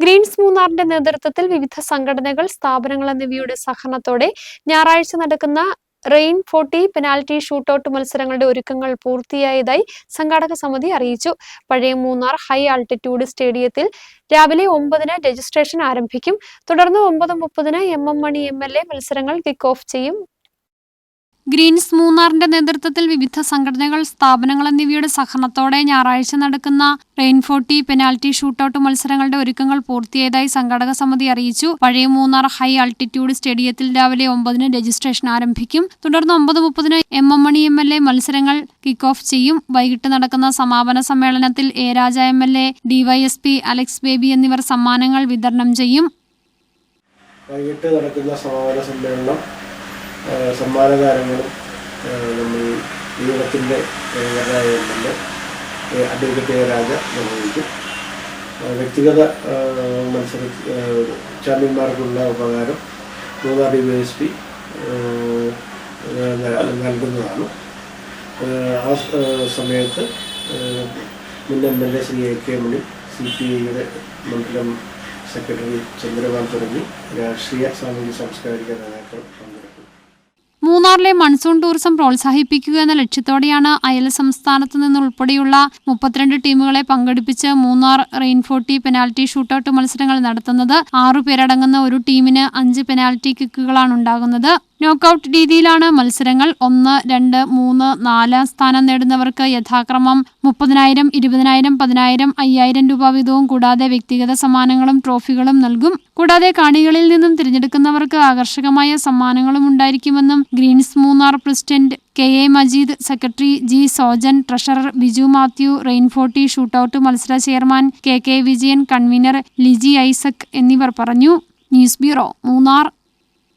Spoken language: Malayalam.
ഗ്രീൻസ് മൂന്നാറിന്റെ നേതൃത്വത്തിൽ വിവിധ സംഘടനകൾ സ്ഥാപനങ്ങൾ എന്നിവയുടെ സഹകരണത്തോടെ ഞായറാഴ്ച നടക്കുന്ന റെയിൻ ഫോർട്ടി പെനാൽറ്റി ഷൂട്ടൌട്ട് മത്സരങ്ങളുടെ ഒരുക്കങ്ങൾ പൂർത്തിയായതായി സംഘാടക സമിതി അറിയിച്ചു. പഴയ മൂന്നാർ ഹൈ ആൾട്ടിറ്റ്യൂഡ് സ്റ്റേഡിയത്തിൽ രാവിലെ ഒമ്പതിന് രജിസ്ട്രേഷൻ ആരംഭിക്കും. തുടർന്ന് ഒമ്പത് മുപ്പതിന് M M Mani M L A മത്സരങ്ങൾ കിക്ക് ഓഫ് ചെയ്യും. ഗ്രീൻസ് മൂന്നാറിന്റെ നേതൃത്വത്തിൽ വിവിധ സംഘടനകൾ സ്ഥാപനങ്ങൾ എന്നിവയുടെ സഹകരണത്തോടെ ഞായറാഴ്ച നടക്കുന്ന റെയിൻഫോർട്ടി പെനാൽറ്റി ഷൂട്ടൌട്ട് മത്സരങ്ങളുടെ ഒരുക്കങ്ങൾ പൂർത്തിയായതായി സംഘാടക സമിതി അറിയിച്ചു. പഴയ മൂന്നാർ ഹൈ ആൾട്ടിറ്റ്യൂഡ് സ്റ്റേഡിയത്തിൽ രാവിലെ ഒമ്പതിന് രജിസ്ട്രേഷൻ ആരംഭിക്കും. തുടർന്ന് ഒമ്പത് മുപ്പതിന് M M Mani M L A മത്സരങ്ങൾ കിക്ക് ഓഫ് ചെയ്യും. വൈകിട്ട് നടക്കുന്ന സമാപന സമ്മേളനത്തിൽ A Raja M L A DYSP Alex Baby എന്നിവർ സമ്മാനങ്ങൾ വിതരണം ചെയ്യും. വൈകിട്ട് നടക്കുന്ന സമാപന സമ്മേളനം സമ്മാനദാനങ്ങളും നമ്മൾ എം എ അഡ്വക്കേറ്റ് രാജ നിർവഹിക്കും വ്യക്തിഗത മത്സര ചാമ്പ്യന്മാർക്കുള്ള ഉപകാരം Munnar D Y S P നൽകുന്നതാണ്. ആ, സമയത്ത് മുൻ M L A Shri A K Mani C P ഐയുടെ മണ്ഡലം സെക്രട്ടറി ചന്ദ്രകാന്ത് തുടങ്ങി രാഷ്ട്രീയ സാമൂഹ്യ സാംസ്കാരിക നേതാക്കൾ മൂന്നാറിലെ മൺസൂൺ ടൂറിസം പ്രോത്സാഹിപ്പിക്കുക എന്ന ലക്ഷ്യത്തോടെയാണ് അയൽ സംസ്ഥാനത്തു നിന്നുൾപ്പെടെയുള്ള മുപ്പത്തിരണ്ട് ടീമുകളെ പങ്കെടുപ്പിച്ച് മൂന്നാർ റെയിൻഫോർട്ടി പെനാൽറ്റി ഷൂട്ടൌട്ട് മത്സരങ്ങൾ നടത്തുന്നത്. ആറു പേരടങ്ങുന്ന ഒരു ടീമിന് അഞ്ച് പെനാൽറ്റി കിക്കുകളാണ് ഉണ്ടാകുന്നത്. നോക്കൌട്ട് രീതിയിലാണ് മത്സരങ്ങൾ. ഒന്ന് രണ്ട് മൂന്ന് നാല് സ്ഥാനം നേടുന്നവർക്ക് യഥാക്രമം മുപ്പതിനായിരം ഇരുപതിനായിരം പതിനായിരം അയ്യായിരം രൂപ വീതവും. കൂടാതെ വ്യക്തിഗത സമ്മാനങ്ങളും ട്രോഫികളും നൽകും. കൂടാതെ കാണികളിൽ നിന്നും തിരഞ്ഞെടുക്കുന്നവർക്ക് ആകർഷകമായ സമ്മാനങ്ങളും ഉണ്ടായിരിക്കുമെന്നും greens Munnar president K A Majeed secretary G Sojan treasurer Biju Mathew റെയിൻഫോർട്ടി shootout മത്സര chairman K K Vijayan convener Liji Isaac എന്നിവർ പറഞ്ഞു. News bureau Munnar.